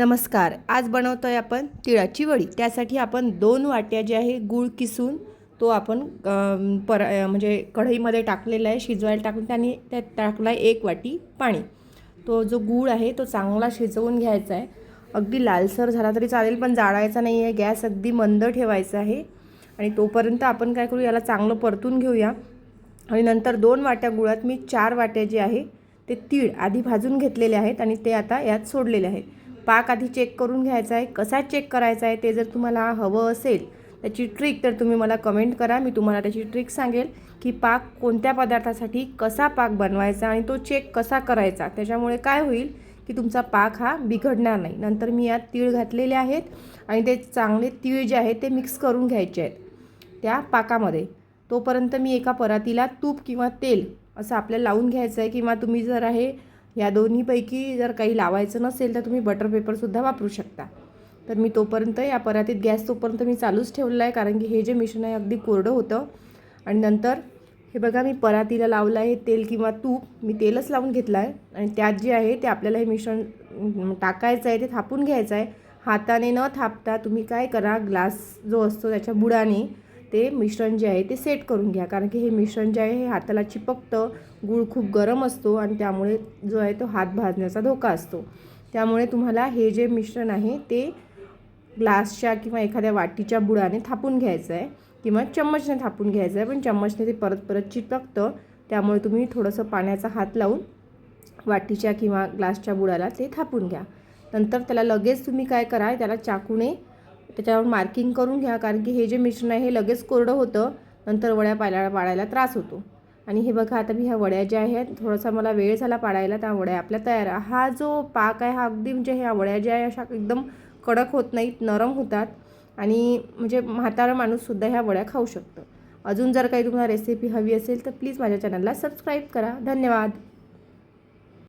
नमस्कार आज बनवतो आहे आपण तिळाची वडी. त्यासाठी आपण दोन वाट्या जे आहे गूळ किसून तो आपण पर म्हणजे कढईमध्ये टाकलेला आहे शिजवायला टाकून त्याने त्यात टाकला आहे एक वाटी पाणी. तो जो गूळ आहे तो चांगला शिजवून घ्यायचा आहे. अगदी लालसर झाला तरी चालेल पण जाळायचा नाही आहे. गॅस अगदी मंद ठेवायचा आहे. आणि तोपर्यंत आपण काय करू याला चांगलं परतून घेऊया. आणि नंतर दोन वाट्या गुळात मी चार वाट्या जे आहे ते तीळ आधी भाजून घेतलेले आहेत आणि ते आता यात सोडलेले आहेत. पाक आधी चेक करून घ्यायचा आहे कसा चेक करायचा आहे ते जर तुम्हाला हवं असेल त्याची ट्रिक तर तुम्ही मला कमेंट करा. मी तुम्हाला त्याची ट्रिक सांगेल की पाक कोणत्या पदार्थासाठी कसा पाक बनवायचा आणि तो चेक कसा करायचा. त्याच्यामुळे काय होईल की तुमचा पाक हा बिघडणार नाही. नंतर मी यात तीळ घातलेले आहेत आणि ते चांगले तीळ जे आहेत ते मिक्स करून घ्यायचे आहेत त्या पाकामध्ये. तोपर्यंत मी एका परातीला तूप किंवा तेल असं आपल्याला लावून घ्यायचं आहे किंवा तुम्ही जर आहे या दोन्हीपैकी जर काही लावायचं नसेल तर तुम्ही बटर पेपरसुद्धा वापरू शकता. तर मी तोपर्यंत या परातीत गॅस तोपर्यंत मी चालूच ठेवलेला आहे कारण की हे जे मिश्रण आहे अगदी कोरडं होतं. आणि नंतर हे बघा मी परातीला लावलं आहे तेल किंवा तूप मी तेलच लावून घेतलं आहे. आणि त्यात जे आहे ते आपल्याला हे मिश्रण टाकायचं आहे ते थापून घ्यायचं आहे. हाताने न थापता तुम्ही काय करा ग्लास जो असतो त्याच्या बुडाने ते मिश्रण जे आहे ते सेट करून घ्या. कारण की हे मिश्रण जे आहे हे हाताला चिपकतं गूळ खूप गरम असतो आणि त्यामुळे जो आहे तो हात भाजण्याचा धोका असतो. त्यामुळे तुम्हाला हे जे मिश्रण आहे ते ग्लासच्या किंवा एखाद्या वाटीच्या बुडाने थापून घ्यायचं आहे किंवा चम्मचने थापून घ्यायचं आहे. पण चम्मचने ते परत परत चिटकतं त्यामुळे तुम्ही थोडंसं पाण्याचा हात लावून वाटीच्या किंवा ग्लासच्या बुडाला ते थापून घ्या. नंतर त्याला लगेच तुम्ही काय करा त्याला चाकूने त्याच्यावर मार्किंग करून घ्या कारण की हे जे मिश्रण आहे हे लगेच कोरडं होतं. नंतर वड्या पाडायला पाडायला त्रास होतो. आणि हे बघा आता मी ह्या वड्या ज्या आहेत थोडासा मला वेळ झाला पाडायला त्या वड्या आपल्या तयार हा जो पाक आहे हा अगदी म्हणजे ह्या वड्या ज्या आहे अशा एकदम कडक होत नाहीत नरम होतात. आणि म्हणजे म्हातारा माणूससुद्धा ह्या वड्या खाऊ शकतं. अजून जर काही तुम्हाला रेसिपी हवी असेल तर प्लीज माझ्या चॅनलला सबस्क्राईब करा. धन्यवाद.